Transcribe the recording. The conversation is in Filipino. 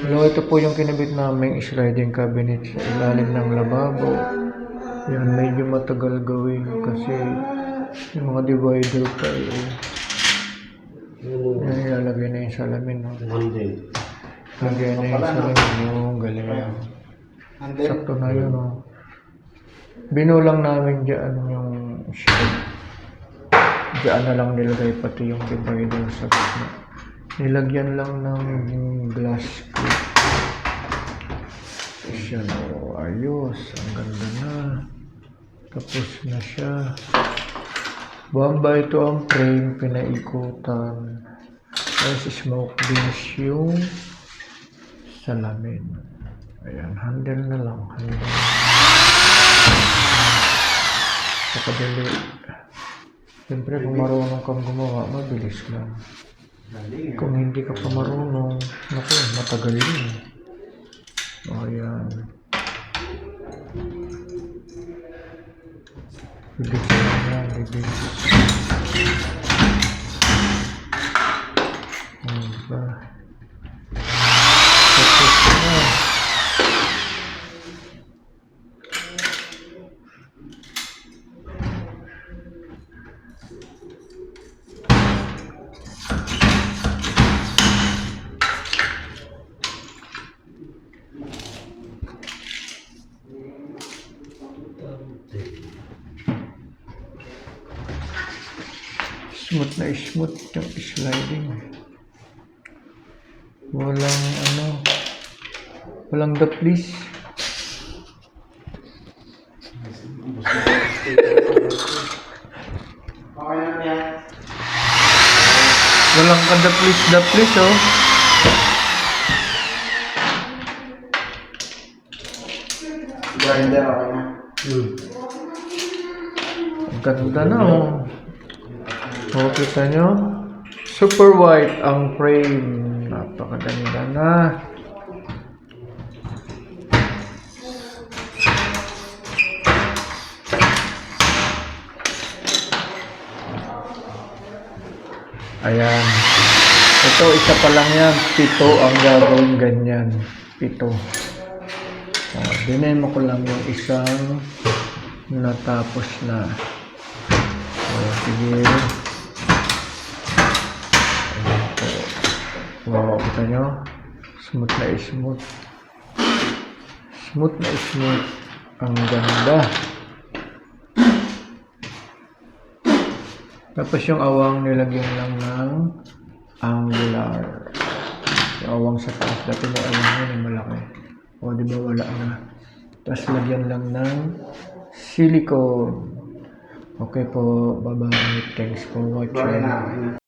Hello, ito po yung kinabit naming sliding cabinet sa ilalim ng lababo. Yan, medyo matagal gawin kasi yung mga divider pa eh. Yan, ilalagay na yung salamin. No? Monday. Lagay na yung salamin. Yung galing. Sakto na yun. No? Binulang namin dyan yung shed. Diyan na lang nilagay pati yung divider sa gitna. Nilagyan lang ng glass. Siya no, ayos. Ang ganda na. Tapos na siya. Bamba ito ang frame, pinaikutan. Tapos smoke beans yung salamin. Ayan, handle na lang. Handle. Pakadali. Siyempre, kung marunong kang gumawa, mabilis lang. Kung hindi ka pa marunong, naku, matagal yun. O, ayan. Bilis Smooth na smooth yung sliding. Walang ano, walang daplis. Okay na yan. Walang kadaplis-daplis oh. Grinder, okay na. Hmm. Ang ganda na oh. O, kita nyo? Super white ang frame. Napakaganda na. Ayan. Ito, isa pa lang yan. Pito ang gagawin ganyan. Pito. O, dinemo ko lang yung isang natapos na. O, sige. Wow, kita nyo? Smooth na smooth. Smooth na smooth. Ang ganda. Tapos yung awang nilagyan lang ng angular. Yung awang sa taas. Dati may awang yun yung malaki. O, di ba wala na. Tapos lagyan lang ng silicone. Okay po, bye-bye. Thanks for watching.